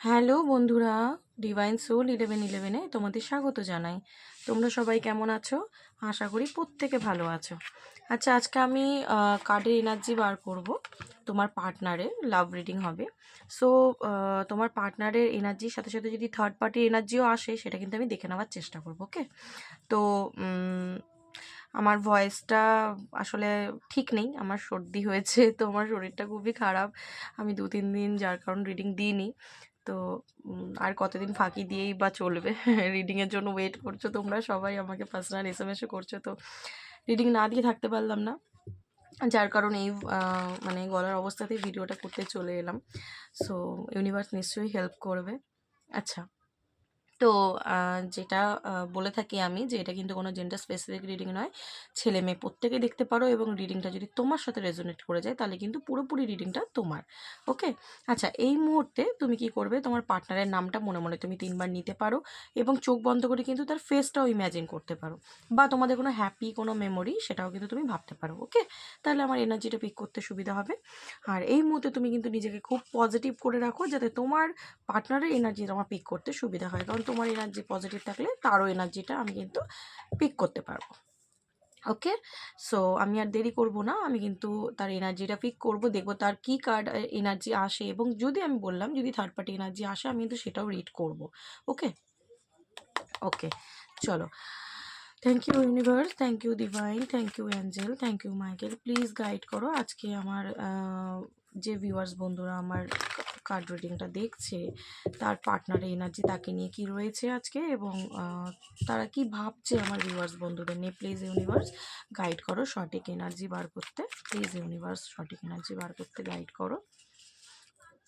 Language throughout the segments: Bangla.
হ্যালো বন্ধুরা ডিভাইন সোল ইলেভেন ইলেভেনে তোমাদের স্বাগত জানাই। তোমরা সবাই কেমন আছো? আশা করি প্রত্যেকে ভালো আছো। আচ্ছা আজকে আমি কার্ডের এনার্জি বার করব। তোমার পার্টনারের লাভ রিডিং হবে। সো তোমার পার্টনারের এনার্জির সাথে সাথে যদি থার্ড পার্টির এনার্জিও আসে, সেটা কিন্তু আমি দেখে নেওয়ার চেষ্টা করব ওকে তো আমার ভয়েসটা আসলে ঠিক নেই। আমার সর্দি হয়েছে, তো আমার শরীরটা খুবই খারাপ। আমি দু তিন দিন যার কারণ রিডিং দিইনি। তো আর কতদিন ফাঁকি দিয়েই বা চলবে? রিডিংয়ের জন্য ওয়েট করছ তোমরা? সবাই আমাকে পার্সোনাল এস এম এসও করছ, তো রিডিং না দিয়ে থাকতে পারলাম না। যার কারণে এই মানে গলার অবস্থাতেই ভিডিওটা করতে চলে এলাম। সো ইউনিভার্স নিশ্চয়ই হেল্প করবে। আচ্ছা তো যেটা বলে থাকি আমি যে, এটা কিন্তু কোনো জেন্ডার স্পেসিফিক রিডিং নয়। ছেলে মেয়ে প্রত্যেকে দেখতে পারো এবং রিডিংটা যদি তোমার সাথে রেজোনেট করে যায়, তাহলে কিন্তু পুরোপুরি রিডিংটা তোমার। ওকে? আচ্ছা এই মুহূর্তে তুমি কি করবে? তোমার পার্টনারের নামটা মনে মনে তুমি তিনবার নিতে পারো এবং চোখ বন্ধ করে কিন্তু তার ফেসটাও ইম্যাজিন করতে পারো বা তোমাদের কোনো হ্যাপি কোনো মেমোরি সেটাও কিন্তু তুমি ভাবতে পারো। ওকে? তাহলে আমার এনার্জিটা পিক করতে সুবিধা হবে। আর এই মুহূর্তে তুমি কিন্তু নিজেকে খুব পজিটিভ করে রাখো যাতে তোমার পার্টনারের এনার্জি তোমার পিক করতে সুবিধা হয়। কারণ তোমার এনার্জি পজিটিভ থাকলে তারও এনার্জিটা আমি কিন্তু পিক করতে পারব। ওকে সো আমি আর দেরি করব না। আমি কিন্তু তার এনার্জিটা পিক করব, দেখব তার কি কার্ড এনার্জি আসে এবং যদি আমি বললাম, যদি থার্ড পার্টি এনার্জি আসে, আমি কিন্তু সেটাও রিড করব। ওকে ওকে চলো। Thank you universe thank you divine thank you angel thank you Michael please guide করো। আজকে আমার যে ভিউয়ার্স বন্ধুরা আমার কার্ড রিডিংটা দেখছে, তার পার্টনারের এনার্জি তাকে নিয়ে কি রয়েছে আজকে এবং তারা কি ভাবছে আমার ভিউয়ার্স বন্ধুদের নিয়ে? প্লিজ ইউনিভার্স গাইড করো সঠিক এনার্জি বার করতে। প্লিজ ইউনিভার্স সঠিক এনার্জি বার করতে গাইড করো।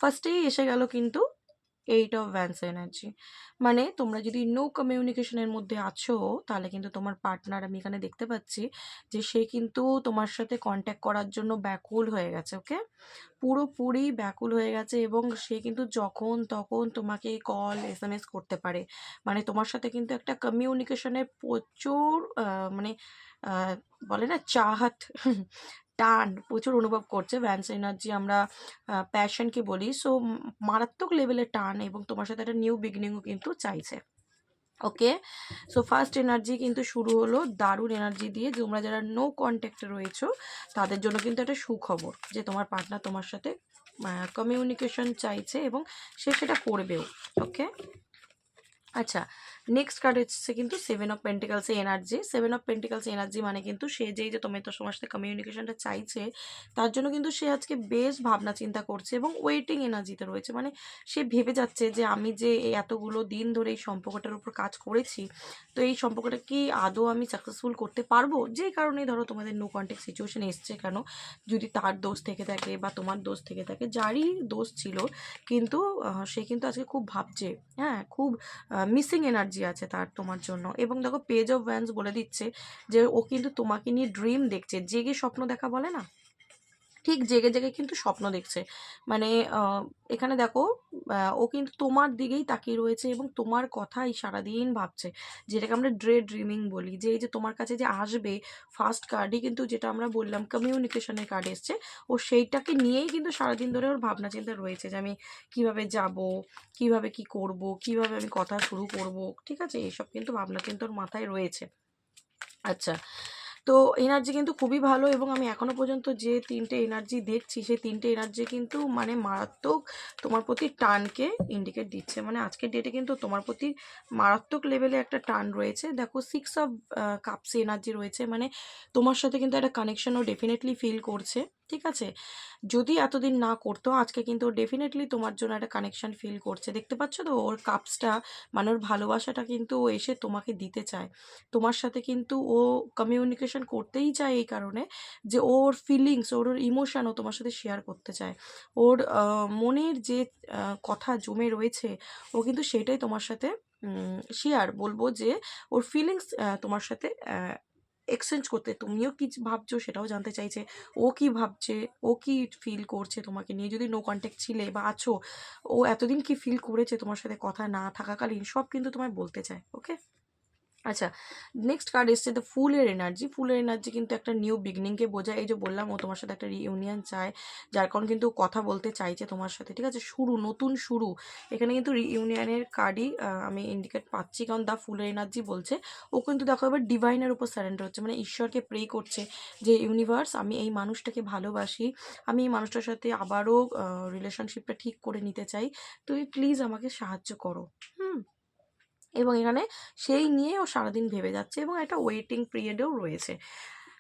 ফার্স্টেই এসে গেল কিন্তু এইট অফ ভ্যান্স এনার্জি মানে তোমরা যদি নো কমিউনিকেশনের মধ্যে আছো, তাহলে কিন্তু তোমার পার্টনার আমি এখানে দেখতে পাচ্ছি যে সে কিন্তু তোমার সাথে কন্ট্যাক্ট করার জন্য ব্যাকুল হয়ে গেছে ওকে পুরোপুরি ব্যাকুল হয়ে গেছে এবং সে কিন্তু যখন তখন তোমাকে কল এস এম এস করতে পারে। মানে তোমার সাথে কিন্তু একটা কমিউনিকেশনের প্রচুর মানে বলে না, চাহাত টান, প্রচুর অনুভব করছে ভ্যান্স এনার্জি আমরা প্যাশনকে বলি। সো মারাত্মক লেভেলের টান এবং তোমার সাথে একটা নিউ বিগিনিংও কিন্তু চাইছে। ওকে সো ফার্স্ট এনার্জি কিন্তু শুরু হলো দারুণ এনার্জি দিয়ে। তোমরা যারা নো কন্ট্যাক্টে রয়েছো, তাদের জন্য কিন্তু একটা সুখবর যে তোমার পার্টনার তোমার সাথে কমিউনিকেশন চাইছে এবং সে সেটা করবেও। ওকে আচ্ছা নেক্সট কার্ড হচ্ছে কিন্তু seven of পেন্টিকালসে energy seven of pentacles energy মানে কিন্তু সে যেই যে তুমি তো তোমার সাথে কমিউনিকেশনটা চাইছে, তার জন্য কিন্তু সে আজকে বেশ ভাবনা চিন্তা করছে এবং ওয়েটিং এনার্জিতে রয়েছে। মানে সে ভেবে যাচ্ছে যে আমি যে এতগুলো দিন ধরে এই সম্পর্কটার উপর কাজ করেছি, তো এই সম্পর্কটা কি আদৌ আমি সাকসেসফুল করতে পারব? যে কারণে ধরো তোমাদের নো কন্ট্যাক্ট সিচুয়েশন এসছে কেন? যদি তার দোষ থেকে থাকে বা তোমার দোষ থেকে থাকে, যারই দোষ ছিল, কিন্তু সে কিন্তু আজকে খুব ভাবছে। হ্যাঁ খুব মিসিং এনার্জি আছে তার তোমার জন্য। এবং দেখো পেজ অফ ভ্যান্স বলে দিচ্ছে যে ও কিন্তু তোমাকে নিয়ে ড্রিম দেখছে। যে জেগে স্বপ্ন দেখা বলে না? ঠিক জেগে জেগে কিন্তু স্বপ্ন দেখছে। মানে এখানে দেখো ও কিন্তু তোমার দিকেই তাকিয়ে রয়েছে এবং তোমার কথাই সারাদিন ভাবছে। যেটাকে আমরা ড্রে ড্রিমিং বলি। যে এই যে তোমার কাছে যে আসবে ফার্স্ট কার্ডই কিন্তু যেটা আমরা বললাম কমিউনিকেশনের কার্ড এসছে, ও সেইটাকে নিয়েই কিন্তু সারাদিন ধরে ওর ভাবনা চিন্তা রয়েছে যে আমি কীভাবে যাব, কীভাবে কি করব, কীভাবে আমি কথা শুরু করব, ঠিক আছে? এইসব কিন্তু ভাবনা চিন্তা ওর মাথায় রয়েছে। আচ্ছা তো এনার্জি কিন্তু খুবই ভালো এবং আমি এখনও পর্যন্ত যে তিনটে এনার্জি দেখছি, সেই তিনটে এনার্জি কিন্তু মানে মারাত্মক তোমার প্রতি টানকে ইন্ডিকেট দিচ্ছে। মানে আজকের ডেটে কিন্তু তোমার প্রতি মারাত্মক লেভেলে একটা টান রয়েছে। দেখো সিক্স অফ কাপস এনার্জি রয়েছে। মানে তোমার সাথে কিন্তু একটা কানেকশনও ডেফিনেটলি ফিল করছে। ঠিক আছে? যদি এতদিন না করতো, আজকে কিন্তু ডেফিনেটলি তোমার জন্য একটা কানেকশন ফিল করছে। দেখতে পাচ্ছ তো? ওর কাপসটা মানে ওর ভালোবাসাটা কিন্তু ও এসে তোমাকে দিতে চায়। তোমার সাথে কিন্তু ও কমিউনিকেশন করতেই চায় এই কারণে যে ওর ফিলিংস ওর ওর ইমোশান ও তোমার সাথে শেয়ার করতে চায়। ওর মনের যে কথা জমে রয়েছে, ও কিন্তু সেটাই তোমার সাথে শেয়ার বলব যে ওর ফিলিংস তোমার সাথে এক্সচেঞ্জ করতে, তুমিও কি ভাবছ সেটাও জানতে চাইছে ও কি ভাবছে, ও কি ফিল করছে তোমাকে নিয়ে? যদি নো কন্ট্যাক্ট ছিলে বা আছো, ও এতদিন কি ফিল করেছে তোমার সাথে কথা না থাকাকালীন? সব কিন্তু তোমায় বলতে চায় ওকে আচ্ছা নেক্সট কার্ড এসছে দ্য ফুলের এনার্জি ফুলের এনার্জি কিন্তু একটা নিউ বিগনিংকে বোঝায়। এই যে বললাম, ও তোমার সাথে একটা রিইউনিয়ন চায়, যার কারণ কিন্তু কথা বলতে চাইছে তোমার সাথে, ঠিক আছে? শুরু, নতুন শুরু। এখানে কিন্তু রিইউনিয়নের কার্ডই আমি ইন্ডিকেট পাচ্ছি, কারণ দ্য ফুলের এনার্জি বলছে, ও কিন্তু দেখো এবার ডিভাইনের উপর স্যারেন্ডার হচ্ছে মানে ঈশ্বরকে প্রে করছে যে ইউনিভার্স আমি এই মানুষটাকে ভালোবাসি, আমি এই মানুষটার সাথে আবারও রিলেশনশিপটা ঠিক করে নিতে চাই। তুমি প্লিজ আমাকে সাহায্য করো। এবং এখানে সেই নিয়ে ও সারাদিন ভেবে যাচ্ছে এবং একটা ওয়েটিং পিরিয়ডেও রয়েছে।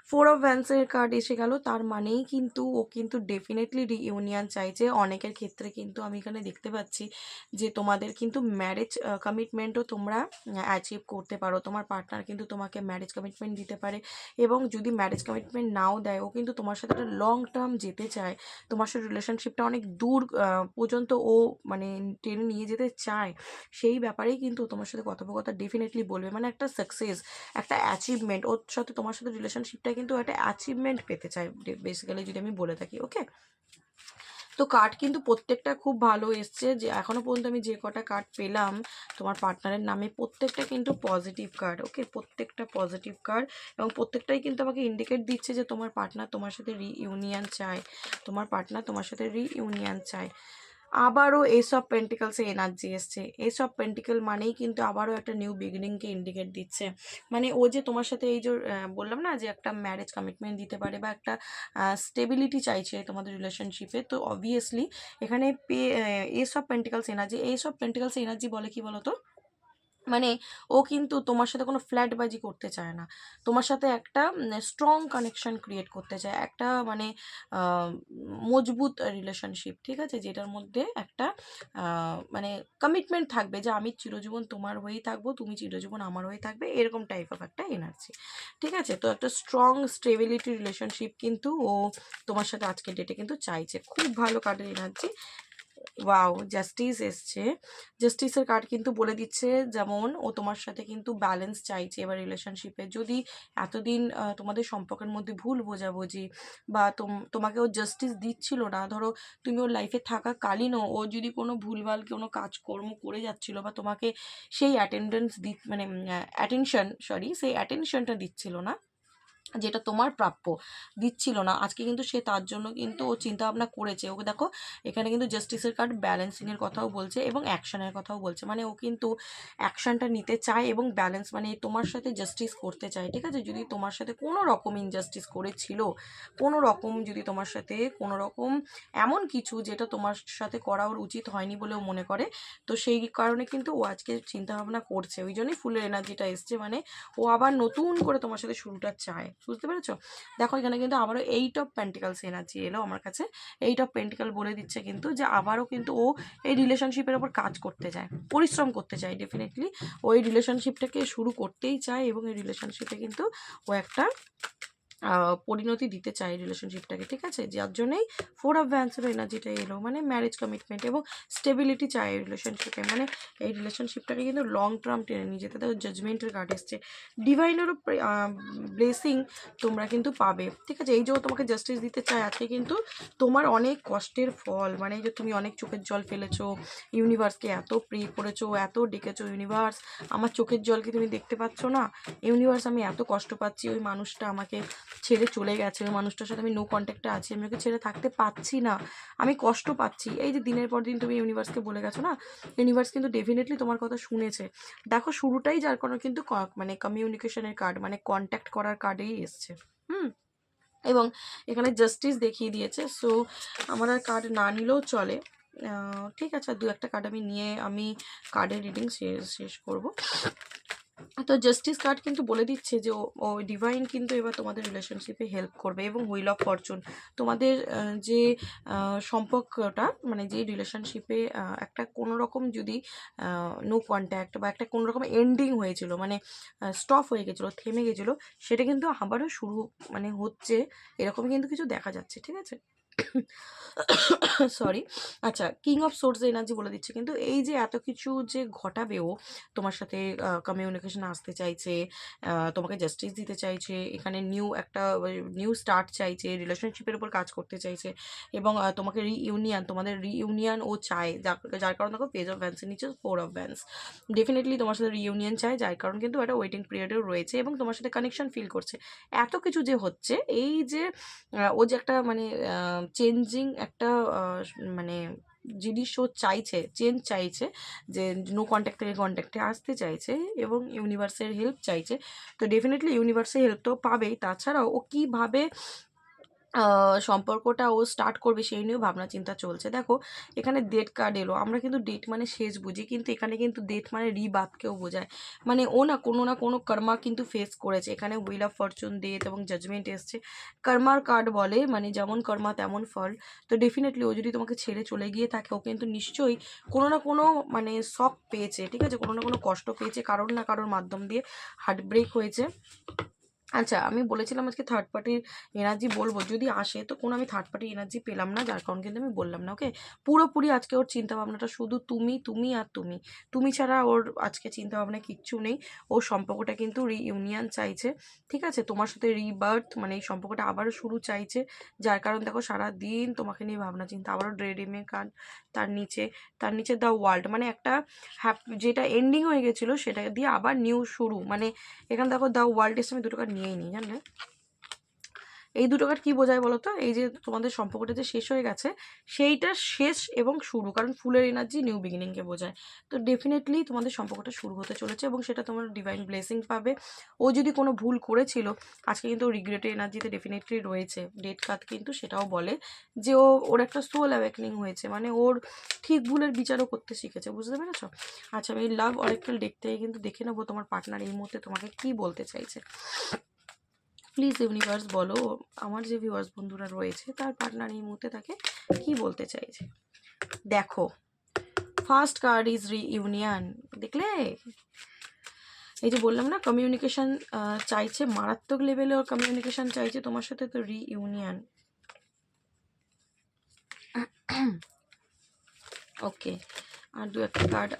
ফোর অফ ভ্যান্সের কার্ড এসে গেল, তার মানেই কিন্তু ও কিন্তু ডেফিনেটলি রিইউনিয়ন চাইছে। অনেকের ক্ষেত্রে কিন্তু আমি এখানে দেখতে পাচ্ছি যে তোমাদের কিন্তু ম্যারেজ কমিটমেন্টও তোমরা অ্যাচিভ করতে পারো। তোমার পার্টনার কিন্তু তোমাকে ম্যারেজ কমিটমেন্ট দিতে পারে এবং যদি ম্যারেজ কমিটমেন্ট নাও দেয়, ও কিন্তু তোমার সাথে একটা লং টার্ম যেতে চায়। তোমার সাথে রিলেশনশিপটা অনেক দূর পর্যন্ত ও মানে টেনে নিয়ে যেতে চায়, সেই ব্যাপারেই কিন্তু তোমার সাথে কথোপকথা ডেফিনেটলি বলবে। মানে একটা সাকসেস একটা অ্যাচিভমেন্ট ওর সাথে তোমার সাথে রিলেশনশিপটা কিন্তু একটা অ্যাচিভমেন্ট পেতে চায় বেসিক্যালি যদি আমি বলে থাকি ওকে তো কার্ড কিন্তু প্রত্যেকটা খুব ভালো এসছে, যে এখনও পর্যন্ত আমি যে কটা কার্ড পেলাম, তোমার পার্টনারের নামে প্রত্যেকটা কিন্তু পজিটিভ কার্ড ওকে প্রত্যেকটা পজিটিভ কার্ড এবং প্রত্যেকটাই কিন্তু আমাকে ইন্ডিকেট দিচ্ছে যে তোমার পার্টনার তোমার সাথে রিইউনিয়ন চায়, তোমার পার্টনার তোমার সাথে রিইউনিয়ন চায়। আবারও এইসব পেন্টিকালসে এনার্জি এসছে। এইসব পেন্টিকাল মানেই কিন্তু আবারও একটা নিউ বিগিনিংকে ইন্ডিকেট দিচ্ছে। মানে ও যে তোমার সাথে এই যে বললাম না যে একটা ম্যারেজ কমিটমেন্ট দিতে পারে বা একটা স্টেবিলিটি চাইছে তোমাদের রিলেশনশিপে তো অবভিয়াসলি এখানে পে এইসব পেন্টিকালস এনার্জি এইসব পেন্টিকালস এনার্জি বলে কি বলতো? মানে ও কিন্তু তোমার সাথে কোনো ফ্ল্যাটবাজি করতে চায় না। তোমার সাথে একটা স্ট্রং কানেকশন ক্রিয়েট করতে চায়, একটা মানে মজবুত রিলেশনশিপ ঠিক আছে? যেটার মধ্যে একটা মানে কমিটমেন্ট থাকবে যে আমি চিরজীবন তোমার হয়েই থাকব, তুমি চিরজীবন আমার হয়ে থাকবে, এরকম টাইপ অফ একটা এনার্জি ঠিক আছে? তো একটা স্ট্রং স্টেবিলিটি রিলেশনশিপ কিন্তু ও তোমার সাথে আজকের ডেটে কিন্তু চাইছে। খুব ভালো কার্ডের এনার্জি ওয়াও জাস্টিস এসছে। জাস্টিসের কার্ড কিন্তু বলে দিচ্ছে, যেমন ও তোমার সাথে কিন্তু ব্যালেন্স চাইছে এবার রিলেশনশিপে যদি এতদিন তোমাদের সম্পর্কের মধ্যে ভুল বোঝাবুঝি বা তোম- তোমাকে ও জাস্টিস দিচ্ছিল না, ধরো তুমি ওর লাইফে থাকাকালীনও ও যদি কোনো ভুলভাল কোনো কাজকর্ম করে যাচ্ছিল বা তোমাকে সেই অ্যাটেন্ডেন্স দি মানে অ্যাটেনশন সরি সেই অ্যাটেনশনটা দিচ্ছিল না যেটা তোমার প্রাপ্য। দিচ্ছিল না। আজকে কিন্তু সে তার জন্য কিন্তু ও চিন্তা ভাবনা করেছে। ওকে দেখো, এখানে কিন্তু জাস্টিসের কার্ড ব্যালেন্সিংয়ের কথাও বলছে এবং অ্যাকশনের কথাও বলছে। মানে ও কিন্তু অ্যাকশনটা নিতে চায় এবং ব্যালেন্স মানে তোমার সাথে জাস্টিস করতে চায়, ঠিক আছে? যদি তোমার সাথে কোনো রকম ইনজাস্টিস করেছিল, কোনো রকম যদি তোমার সাথে কোনো রকম এমন কিছু যেটা তোমার সাথে করা ওর উচিত হয়নি বলেও মনে করে, তো সেই কারণে কিন্তু ও আজকে চিন্তা ভাবনা করছে। ওই জন্যই ফুলের এনার্জিটা এসছে। মানে ও আবার নতুন করে তোমার সাথে শুরুটা চায়। বুঝতে পেরেছ? দেখো, এখানে কিন্তু আবারও এইট অফ পেন্টিকালস এনার্জি এলো আমার কাছে। এইট অফ পেন্টিকাল বলে দিচ্ছে কিন্তু যে আবারও কিন্তু ও এই রিলেশনশিপের ওপর কাজ করতে চায়, পরিশ্রম করতে চায় ডেফিনেটলি ও এই রিলেশনশিপটাকে শুরু করতেই চায় এবং এই রিলেশনশিপে কিন্তু ও একটা পরিণতি দিতে চাই রিলেশনশিপটাকে ঠিক আছে? যার জন্যই ফোর অফ ভ্যান্সের এনার্জিটা এলো মানে ম্যারেজ কমিটমেন্ট এবং স্টেবিলিটি চাই রিলেশনশিপে মানে এই রিলেশনশিপটাকে কিন্তু লং টার্ম টেনে নিয়ে যেতে। দেখো জাজমেন্টের কার্ড এসছে। ডিভাইনেরও ব্লেসিং তোমরা কিন্তু পাবে, ঠিক আছে? এই যে তোমাকে জাস্টিস দিতে চায়, আজকে কিন্তু তোমার অনেক কষ্টের ফল মানে যে তুমি অনেক চোখের জল ফেলেছো ইউনিভার্সকে এত প্রে করেছ, এত ডেকেছো ইউনিভার্স আমার চোখের জল কি তুমি দেখতে পাচ্ছ না? ইউনিভার্স আমি এত কষ্ট পাচ্ছি, ওই মানুষটা আমাকে ছেড়ে চলে গেছে, ওই মানুষটার সাথে আমি নো কন্ট্যাক্টে আছি, আমি ওকে ছেড়ে থাকতে পাচ্ছি না, আমি কষ্ট পাচ্ছি। এই যে দিনের পর দিন তুমি ইউনিভার্সকে বলে গেছো না ইউনিভার্স কিন্তু ডেফিনেটলি তোমার কথা শুনেছে। দেখো শুরুটাই যার কোনো কিন্তু মানে কমিউনিকেশনের কার্ড মানে কন্ট্যাক্ট করার কার্ডেই এসছে, হুম? এবং এখানে জাস্টিস দেখিয়ে দিয়েছে সো আমার আর কার্ড না নিলেও চলে। ঠিক আছে দু একটা কার্ড আমি নিয়ে, আমি কার্ডের রিডিং শেষ শেষ করব। তো জাস্টিস কার্ড কিন্তু বলে দিচ্ছে যে, ও- ডিভাইন কিন্তু এবার তোমাদের রিলেশনশিপে হেল্প করবে এবং হুইল অফ ফরচুন তোমাদের যে সম্পর্কটা মানে যে রিলেশনশিপে একটা কোনো রকম যদি নো কন্ট্যাক্ট বা একটা কোনো রকম এন্ডিং হয়েছিল মানে স্টপ হয়ে গেছিল, থেমে গেছিল, সেটা কিন্তু আবারও শুরু মানে হচ্ছে, এরকম কিন্তু কিছু দেখা যাচ্ছে, ঠিক আছে? সরি আচ্ছা কিং অফ সোর্স এনার্জি বলে দিচ্ছে, কিন্তু এই যে এত কিছু যে ঘটাবে ও, তোমার সাথে কমিউনিকেশন আসতে চাইছে তোমাকে জাস্টিস দিতে চাইছে, এখানে নিউ একটা নিউ স্টার্ট চাইছে রিলেশনশিপের উপর কাজ করতে চাইছে, এবং তোমাকে রিইউনিয়ন তোমাদের রিইউনিয়ন ও চায়, যার কারণে দেখো পেজ অফ ভ্যান্সের নিচে ফোর অফ ভ্যান্স ডেফিনেটলি তোমার সাথে রিইউনিয়ন চায়, যার কারণ কিন্তু একটা ওয়েটিং পিরিয়ডেও রয়েছে, এবং তোমার সাথে কানেকশন ফিল করছে। এত কিছু যে হচ্ছে, এই যে ও যে একটা মানে চেঞ্জিং একটা মানে জিনিস ও চাইছে চেঞ্জ চাইছে, যে নো কন্ট্যাক্ট থেকে কন্ট্যাক্টে আসতে চাইছে এবং ইউনিভার্সের হেল্প চাইছে। তো ডেফিনেটলি ইউনিভার্সের হেল্প তো পাবেই। তাছাড়াও ও কীভাবে সম্পর্কটা ও স্টার্ট করবে সেই নিয়েও ভাবনা চিন্তা চলছে। দেখো, এখানে ডেট কার্ড এলো, আমরা কিন্তু ডেট মানে শেষ বুঝি, কিন্তু এখানে কিন্তু ডেট মানে রিবাতকেও বোঝায়। মানে ও না কোনো না কোনো কর্মা কিন্তু ফেস করেছে। এখানে উইল অফ ফরচুন ডেট এবং জাজমেন্ট এসছে। কর্মার কার্ড বলে মানে যেমন কর্মা তেমন ফল। তো ডেফিনেটলি ও যদি তোমাকে ছেড়ে চলে গিয়ে থাকে, ও কিন্তু নিশ্চয়ই কোনো না কোনো মানে শখ পেয়েছে, ঠিক আছে? কোনো না কোনো কষ্ট পেয়েছে, কারোর না কারোর মাধ্যম দিয়ে হার্ট ব্রেক হয়েছে। আচ্ছা আমি বলেছিলাম আজকে থার্ড পার্টির এনার্জি বলব। যদি আসে, তো কোনো আমি থার্ড পার্টি এনার্জি পেলাম না, যার কারণ কিন্তু আমি বললাম না ওকে পুরোপুরি আজকে ওর চিন্তা ভাবনাটা শুধু তুমি তুমি আর তুমি। তুমি ছাড়া ওর আজকে চিন্তা ভাবনা কিচ্ছু নেই। ওর সম্পর্কটা কিন্তু রিইউনিয়ন চাইছে, ঠিক আছে? তোমার সাথে রিবার্থ মানে এই সম্পর্কটা আবারও শুরু চাইছে। যার কারণ দেখো সারা দিন তোমাকে নিয়ে ভাবনা চিন্তা, আবারও ড্রেডিমে কান, তার নিচে তার নিচে দ্য ওয়ার্ল্ড মানে একটা হ্যাপ যেটা এন্ডিং হয়ে গেছিল, সেটা দিয়ে আবার নিউ শুরু। মানে এখানে দেখো দ্য ওয়ার্ল্ড এসে আমি দুটো কার্ড নিয়েই নিই জানলে এই দুটো কার্ড কী বোঝায় বলো তো এই যে তোমাদের সম্পর্কটা যে শেষ হয়ে গেছে, সেইটা শেষ এবং শুরু, কারণ ফুলের এনার্জি নিউ বিগিনিংকে বোঝায়। তো ডেফিনেটলি তোমাদের সম্পর্কটা শুরু হতে চলেছে এবং সেটা তোমার ডিভাইন ব্লেসিং পাবে। ও যদি কোনো ভুল করেছিল, আজকে কিন্তু রিগ্রেটের এনার্জিতে ডেফিনেটলি রয়েছে। ডেট কার্ড কিন্তু সেটাও বলে যে ও, ওর একটা সোল অ্যাওয়েকনিং হয়েছে মানে ওর ঠিক ভুলের বিচারও করতে শিখেছে, বুঝতে পেরেছ? আচ্ছা আমি লাভ অরেক্টাল দেখতে কিন্তু দেখে নেব তোমার পার্টনার এই মুহূর্তে তোমাকে কি বলতে চাইছে। প্লিজ ইউনিভার্স বলো, আমার যে ভিউয়ার্স বন্ধুরা রয়েছে, তার পার্টনার এই মুহূর্তে তাকে কি বলতে চাইছে? দেখো first card is reunion দেখলে? এই যে বললাম না কমিউনিকেশন চাইছে, মারাত্মক লেভেলে ওর কমিউনিকেশন চাইছে, তোমার সাথে তো রি ইউনিয়ন ওকে আর দু একটা কার্ড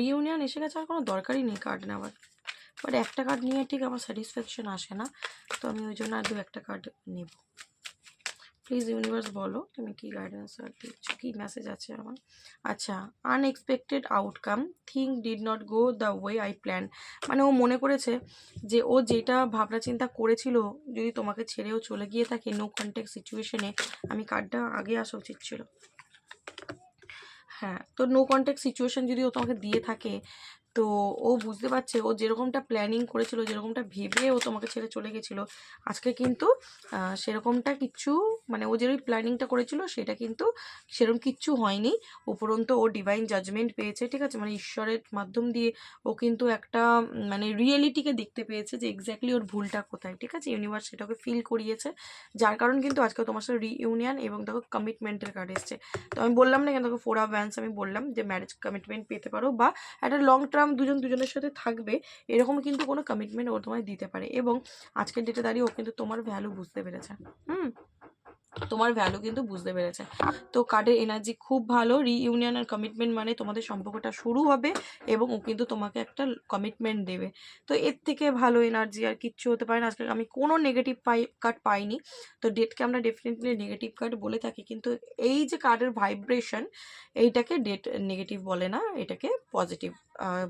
রিইউনিয়ন এসে গেছে, আর কোনো দরকারই নেই কার্ড নেওয়ার। বাট একটা কার্ড নিয়ে ঠিক আমার স্যাটিসফ্যাকশন আসে না, তো আমি ওই জন্য আর দু একটা কার্ড নেব। প্লিজ ইউনিভার্স বলো, তুমি কি গাইডেন্স আর দিচ্ছ কী মেসেজ আছে আমার? আচ্ছা unexpected outcome think did not go the way I plan মানে ও মনে করেছে যে ও যেটা ভাবনা চিন্তা করেছিল, যদি তোমাকে ছেড়েও চলে গিয়ে থাকে নো কন্ট্যাক্ট সিচুয়েশনে আমি কার্ডটা আগে আসা উচিত ছিল। হ্যাঁ তো নো কন্ট্যাক্ট সিচুয়েশন যদি ও তোমাকে দিয়ে থাকে তো ও বুঝতে পারছে, ও যেরকমটা প্ল্যানিং করেছিল, যেরকমটা ভেবে ও তোমাকে ছেড়ে চলে গেছিল, আজকে কিন্তু সেরকমটা কিচ্ছু মানে ও যে প্ল্যানিংটা করেছিল, সেটা কিন্তু সেরকম কিচ্ছু হয়নি। উপরন্তু ও ডিভাইন জাজমেন্ট পেয়েছে, ঠিক আছে? মানে ঈশ্বরের মাধ্যম দিয়ে ও কিন্তু একটা মানে রিয়েলিটিকে দেখতে পেয়েছে যে এক্স্যাক্টলি ওর ভুলটা কোথায়, ঠিক আছে? ইউনিভার্স সেটাকে ফিল করিয়েছে, যার কারণ কিন্তু আজকে তোমার সাথে রিইউনিয়ন এবং দেখো কমিটমেন্টের কার্ড এসছে। তো আমি বললাম না কেন, দেখো ফোর অফ ভ্যান্স আমি বললাম যে ম্যারেজ কমিটমেন্ট পেতে পারো বা একটা লং টার্ম দুজন দুজনের সাথে থাকবে, এরকম কিন্তু কোনো কমিটমেন্ট ও তোমায় দিতে পারে। এবং আজকের ডেটে দাঁড়িয়ে ও কিন্তু তোমার ভ্যালু বুঝতে পেরেছে। হুম? তোমার ভ্যালু কিন্তু বুঝতে পেরেছে। তো কার্ডের এনার্জি খুব ভালো। রিইউনিয়ন আর কমিটমেন্ট মানে তোমাদের সম্পর্কটা শুরু হবে এবং ও কিন্তু তোমাকে একটা কমিটমেন্ট দেবে। তো এর থেকে ভালো এনার্জি আর কিচ্ছু হতে পারে না। আজকে আমি কোনো নেগেটিভ পাই কার্ড পাইনি। তো ডেটকে আমরা ডেফিনেটলি নেগেটিভ কার্ড বলে থাকি। কিন্তু এই যে কার্ডের ভাইব্রেশন এইটাকে ডেট নেগেটিভ বলে না। এটাকে পজিটিভ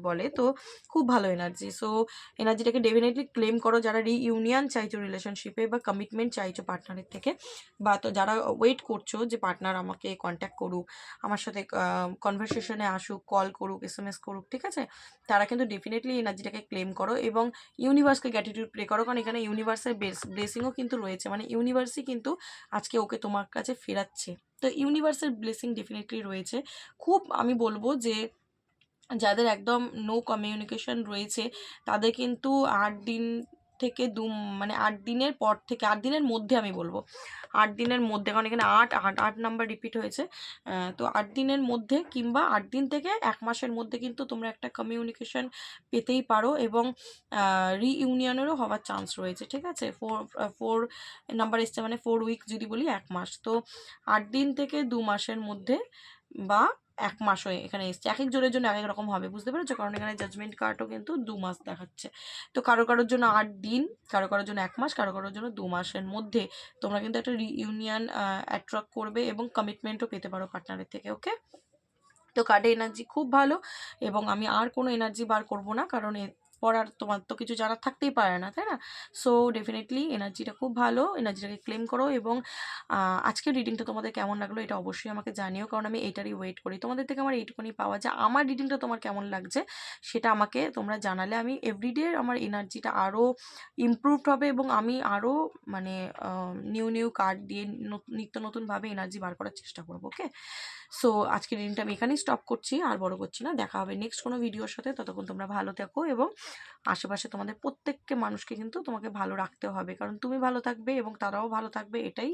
বলে। তো খুব ভালো এনার্জি সো এনার্জিটাকে ডেফিনেটলি ক্লেম করো যারা রিইউনিয়ন চাইছো রিলেশনশিপে বা কমিটমেন্ট চাইছো পার্টনারের থেকে বা তো যারা ওয়েট করছ যে পার্টনার আমাকে কন্ট্যাক্ট করুক, আমার সাথে কনভারসেশনে আসুক কল করুক এস এম এস করুক, ঠিক আছে? তারা কিন্তু ডেফিনেটলি এনার্জিটাকে ক্লেম করো এবং ইউনিভার্সকে গ্যাটিটিউড প্রে করো। কারণ এখানে ইউনিভার্সের ব্লেসিংও কিন্তু রয়েছে। মানে ইউনিভার্সই কিন্তু আজকে ওকে তোমার কাছে ফেরাচ্ছে। তো ইউনিভার্সের ব্লেসিং ডেফিনেটলি রয়েছে। খুব আমি বলব যে যাদের একদম নো কমিউনিকেশন রয়েছে, তাদের কিন্তু আট দিন থেকে দু মানে আট দিনের পর থেকে, আট দিনের মধ্যে আমি বলব, আট দিনের মধ্যে, কারণ এখানে আট আট আট নাম্বার রিপিট হয়েছে তো আট দিনের মধ্যে কিংবা আট দিন থেকে এক মাসের মধ্যে কিন্তু তোমরা একটা কমিউনিকেশন পেতেই পারো এবং রিইউনিয়নেরও হওয়ার চান্স রয়েছে, ঠিক আছে? ফোর ফোর নাম্বার এসছে মানে ফোর উইক যদি বলি, এক মাস, তো আট দিন থেকে দু মাসের মধ্যে বা এক মাস হয়ে এখানে এসছে। এক এক জনের জন্য এক এক রকম হবে, বুঝতে পেরেছ? কারণ এখানে জাজমেন্ট কার্ডও কিন্তু দু মাস দেখাচ্ছে। তো কারও কারোর জন্য আট দিন, কারও কারোর জন্য এক মাস, কারও কারোর জন্য দু মাসের মধ্যে। তোমরা কিন্তু একটা রিইউনিয়ন অ্যাট্রাক্ট করবে এবং কমিটমেন্টও পেতে পারো পার্টনারের থেকে ওকে তো কার্ডে এনার্জি খুব ভালো এবং আমি আর কোনো এনার্জি বার করব না, কারণ আর তোমার তো কিছু জানার থাকতেই পারে না, তাই না? সো ডেফিনেটলি এনার্জিটা খুব ভালো এনার্জিটাকে ক্লেম করো এবং আজকের রিডিংটা তোমাদের কেমন লাগল এটা অবশ্যই আমাকে জানিও, কারণ আমি এইটারই ওয়েট করি। তোমাদের থেকে আমার এইটুকুনি পাওয়া যায়। আমার রিডিংটা তোমার কেমন লাগছে সেটা আমাকে তোমরা জানালে। আমি এভরিডে আমার এনার্জিটা আরও ইমপ্রুভড হবে এবং আমি আরও মানে নিউ নিউ কার্ড দিয়ে নত- নিত্য নতুনভাবে এনার্জি বার করার চেষ্টা করব ওকে সো আজকের রিডিংটা আমি এখানেই স্টপ করছি, আর বড় করছি না। দেখা হবে নেক্সট কোনো ভিডিওর সাথে। ততক্ষণ তোমরা ভালো থেকো এবং আশেপাশে তোমাদের প্রত্যেককে মানুষকে কিন্তু তোমাকে ভালো রাখতে হবে। কারণ তুমি ভালো থাকবে এবং তারাও ভালো থাকবে, এটাই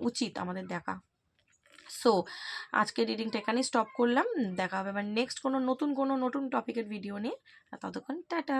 উচিত আমাদের দেখা। সো আজকে রিডিংটা এখানেই স্টপ করলাম। দেখা হবে এবার নেক্সট কোনো নতুন কোনো নতুন টপিকের ভিডিও নিয়ে। ততক্ষণ, টাটা!